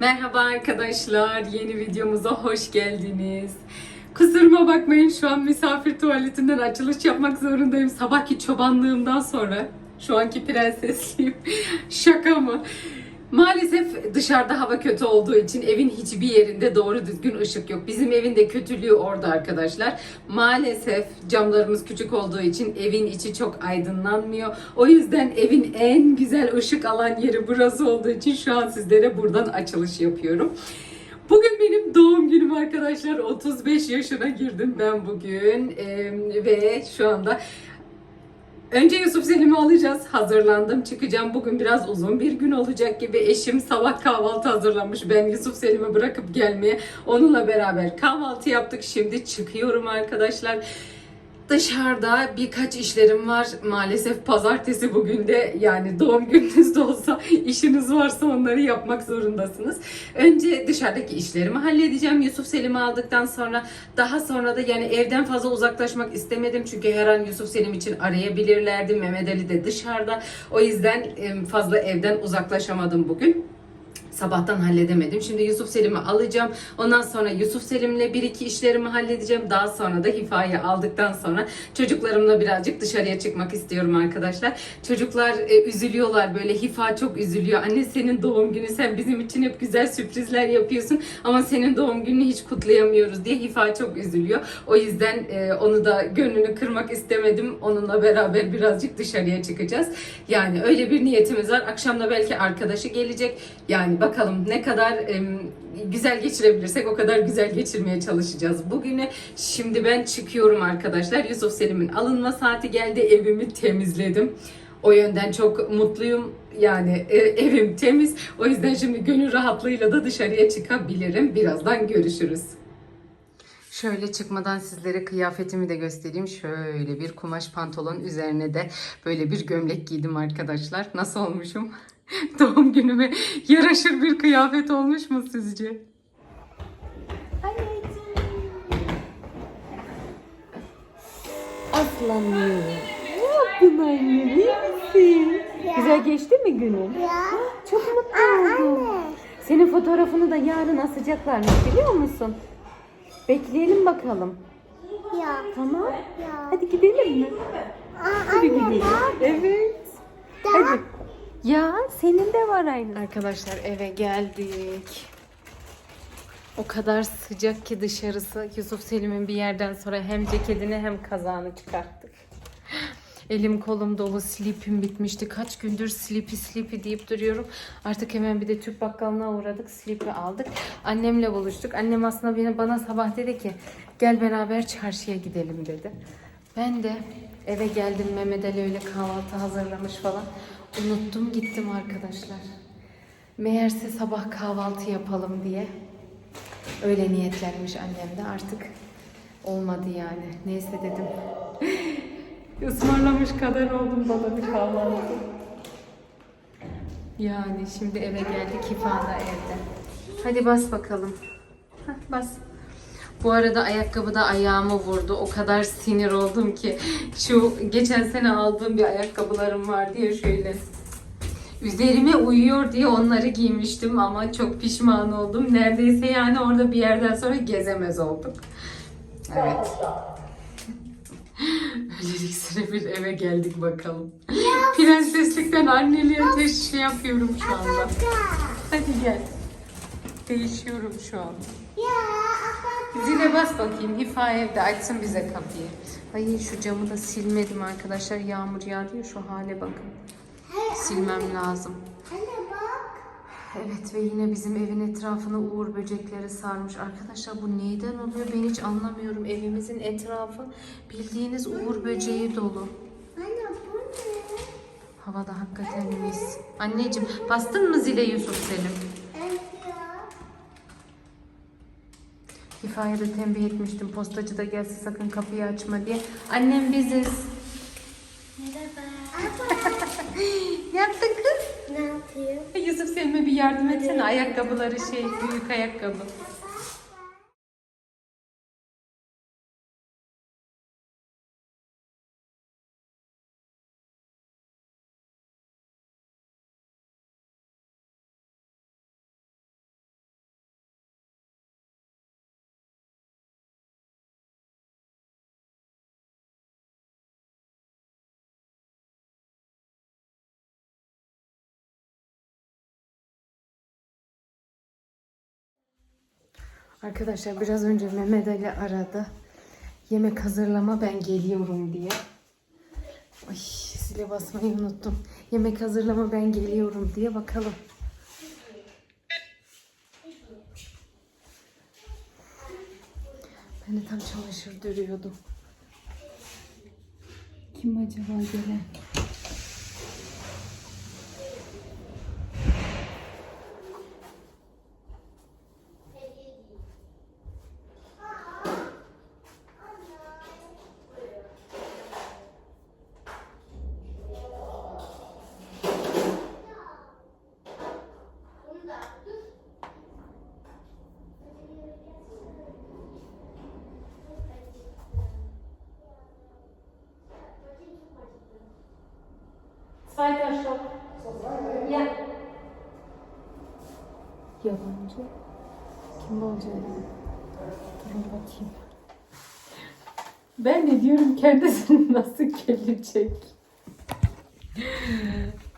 Merhaba arkadaşlar, yeni videomuza hoş geldiniz. Kusuruma bakmayın şu an misafir tuvaletinden açılış yapmak zorundayım. Sabahki çobanlığımdan sonra şu anki prensesliğim. Şaka mı? Maalesef dışarıda hava kötü olduğu için evin hiçbir yerinde doğru düzgün ışık yok. Bizim evin de kötülüğü orada arkadaşlar. Maalesef camlarımız küçük olduğu için evin içi çok aydınlanmıyor. O yüzden evin en güzel ışık alan yeri burası olduğu için şu an sizlere buradan açılış yapıyorum. Bugün benim doğum günüm arkadaşlar. 35 yaşına girdim ben bugün Ee, ve şu anda Önce Yusuf Selim'i alacağız. Hazırlandım. Çıkacağım. Bugün biraz uzun bir gün olacak gibi. Eşim sabah kahvaltı hazırlamış. Ben Yusuf Selim'i bırakıp gelmeye onunla beraber kahvaltı yaptık. Şimdi çıkıyorum arkadaşlar. Dışarıda birkaç işlerim var. Maalesef pazartesi bugün de yani doğum gününüz de olsa işiniz varsa onları yapmak zorundasınız. Önce dışarıdaki işlerimi halledeceğim. Yusuf Selim'i aldıktan sonra daha sonra da yani evden fazla uzaklaşmak istemedim. Çünkü her an Yusuf Selim için arayabilirlerdi. Mehmet Ali de dışarıda. O yüzden fazla evden uzaklaşamadım bugün sabahtan halledemedim. Şimdi Yusuf Selim'i alacağım. Ondan sonra Yusuf Selim'le bir iki işlerimi halledeceğim. Daha sonra da Hifa'yı aldıktan sonra çocuklarımla birazcık dışarıya çıkmak istiyorum arkadaşlar. Çocuklar e, üzülüyorlar böyle. Hifa çok üzülüyor. Anne senin doğum günü sen bizim için hep güzel sürprizler yapıyorsun ama senin doğum gününü hiç kutlayamıyoruz diye Hifa çok üzülüyor. O yüzden e, onu da gönlünü kırmak istemedim. Onunla beraber birazcık dışarıya çıkacağız. Yani öyle bir niyetimiz var. Akşam da belki arkadaşı gelecek. Yani bakalım ne kadar em, güzel geçirebilirsek o kadar güzel geçirmeye çalışacağız bugünü. Şimdi ben çıkıyorum arkadaşlar. Yusuf Selim'in alınma saati geldi. Evimi temizledim. O yönden çok mutluyum. Yani e, evim temiz. O yüzden şimdi gönül rahatlığıyla da dışarıya çıkabilirim. Birazdan görüşürüz. Şöyle çıkmadan sizlere kıyafetimi de göstereyim. Şöyle bir kumaş pantolon üzerine de böyle bir gömlek giydim arkadaşlar. Nasıl olmuşum? Doğum günüme yaraşır bir kıyafet olmuş mu sizce? Aslanım. Ne yaptın annem? İyi misin? Güzel geçti mi günün? Ya. Çok mutlu oldum. Senin fotoğrafını da yarın asacaklarmış biliyor musun? Bekleyelim bakalım. Ya. Tamam. Ya. Hadi gidelim mi? Aa, Hadi anne gidelim. bak. Evet. Bak. Hadi. Ya senin de var aynı. Arkadaşlar eve geldik. O kadar sıcak ki dışarısı. Yusuf Selim'in bir yerden sonra hem ceketini hem kazağını çıkarttık. Elim kolum dolu, slipim bitmişti. Kaç gündür slipi slipi deyip duruyorum. Artık hemen bir de Türk bakkalına uğradık, slipi aldık. Annemle buluştuk. Annem aslında bana sabah dedi ki gel beraber çarşıya gidelim dedi. Ben de eve geldim Mehmet Ali öyle kahvaltı hazırlamış falan. Unuttum gittim arkadaşlar. Meğerse sabah kahvaltı yapalım diye. Öyle niyetlenmiş annem de artık olmadı yani. Neyse dedim. Ismarlamış kadar oldum bana bir kahvaltı. Yani şimdi eve geldik Hifa'da evde. Hadi bas bakalım. Hah, bas. Bu arada ayakkabı da ayağımı vurdu. O kadar sinir oldum ki. Şu geçen sene aldığım bir ayakkabılarım vardı ya şöyle. Üzerime uyuyor diye onları giymiştim ama çok pişman oldum. Neredeyse yani orada bir yerden sonra gezemez olduk. Evet. Öylelikle bir eve geldik bakalım. Prenseslikten anneliğe teşhis yapıyorum şu anda. Hadi gel. Değişiyorum şu an. Ya. Zile bas bakayım. Hifa evde açsın bize kapıyı. Ay şu camı da silmedim arkadaşlar. Yağmur yağdı ya şu hale bakın. Silmem lazım. Anne bak. Evet ve yine bizim evin etrafını uğur böcekleri sarmış. Arkadaşlar bu neyden oluyor ben hiç anlamıyorum. Evimizin etrafı bildiğiniz uğur böceği dolu. Anne bu ne? Havada hakikaten mis. Anneciğim bastın mı zile Yusuf Selim? Evet ya. Hifa'ya da tembih etmiştim. Postacı da gelse sakın kapıyı açma diye. Annem biziz. Merhaba. Ne yaptın kız? ne yapıyor? Yusuf Selim'e bir yardım etsene. Ayakkabıları şey büyük ayakkabı. Arkadaşlar biraz önce Mehmet Ali aradı. Yemek hazırlama ben geliyorum diye. Ay zile basmayı unuttum. Yemek hazırlama ben geliyorum diye bakalım. Ben de tam çamaşır dörüyordum. Kim acaba gelen? Zweiter Stock. Ja. Yabancı. Kim olacak? Durun bakayım. Ben de diyorum kendisi nasıl gelecek?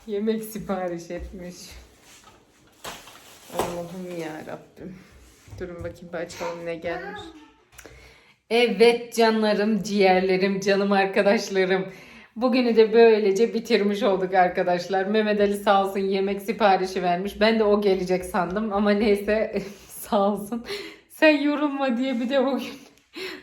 Yemek sipariş etmiş. Allah'ım ya Rabbim. Durun bakayım bir açalım ne gelmiş. Evet canlarım, ciğerlerim, canım arkadaşlarım. Bugünü de böylece bitirmiş olduk arkadaşlar. Mehmet Ali sağ olsun yemek siparişi vermiş. Ben de o gelecek sandım ama neyse sağ olsun. Sen yorulma diye bir de bugün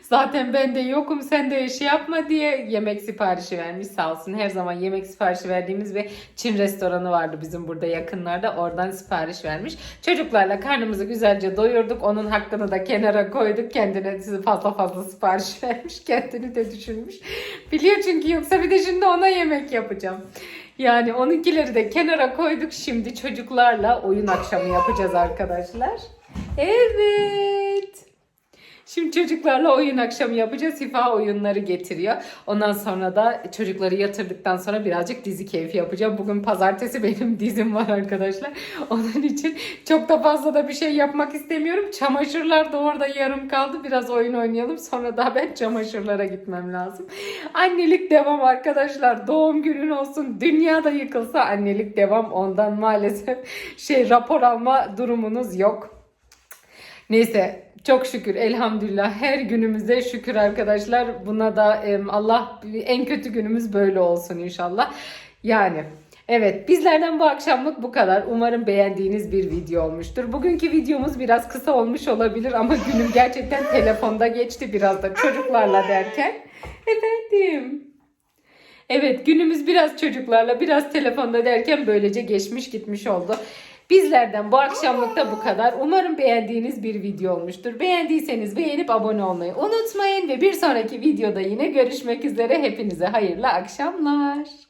zaten ben de yokum sen de şey yapma diye yemek siparişi vermiş sağ olsun. Her zaman yemek siparişi verdiğimiz bir Çin restoranı vardı bizim burada yakınlarda. Oradan sipariş vermiş. Çocuklarla karnımızı güzelce doyurduk. Onun hakkını da kenara koyduk. Kendine fazla fazla sipariş vermiş. Kendini de düşünmüş. Biliyor çünkü yoksa bir de şimdi ona yemek yapacağım. Yani onunkileri de kenara koyduk. Şimdi çocuklarla oyun akşamı yapacağız arkadaşlar. Evet. Şimdi çocuklarla oyun akşamı yapacağız. Hifa oyunları getiriyor. Ondan sonra da çocukları yatırdıktan sonra birazcık dizi keyfi yapacağım. Bugün pazartesi benim dizim var arkadaşlar. Onun için çok da fazla da bir şey yapmak istemiyorum. Çamaşırlar da orada yarım kaldı. Biraz oyun oynayalım. Sonra da ben çamaşırlara gitmem lazım. Annelik devam arkadaşlar. Doğum günün olsun. Dünyada yıkılsa annelik devam. Ondan maalesef şey rapor alma durumunuz yok. Neyse çok şükür elhamdülillah her günümüze şükür arkadaşlar. Buna da Allah en kötü günümüz böyle olsun inşallah. Yani evet bizlerden bu akşamlık bu kadar. Umarım beğendiğiniz bir video olmuştur. Bugünkü videomuz biraz kısa olmuş olabilir ama günüm gerçekten telefonda geçti biraz da çocuklarla derken. Efendim. Evet günümüz biraz çocuklarla biraz telefonda derken böylece geçmiş gitmiş oldu. Bizlerden bu akşamlık da bu kadar. Umarım beğendiğiniz bir video olmuştur. Beğendiyseniz beğenip abone olmayı unutmayın ve bir sonraki videoda yine görüşmek üzere. Hepinize hayırlı akşamlar.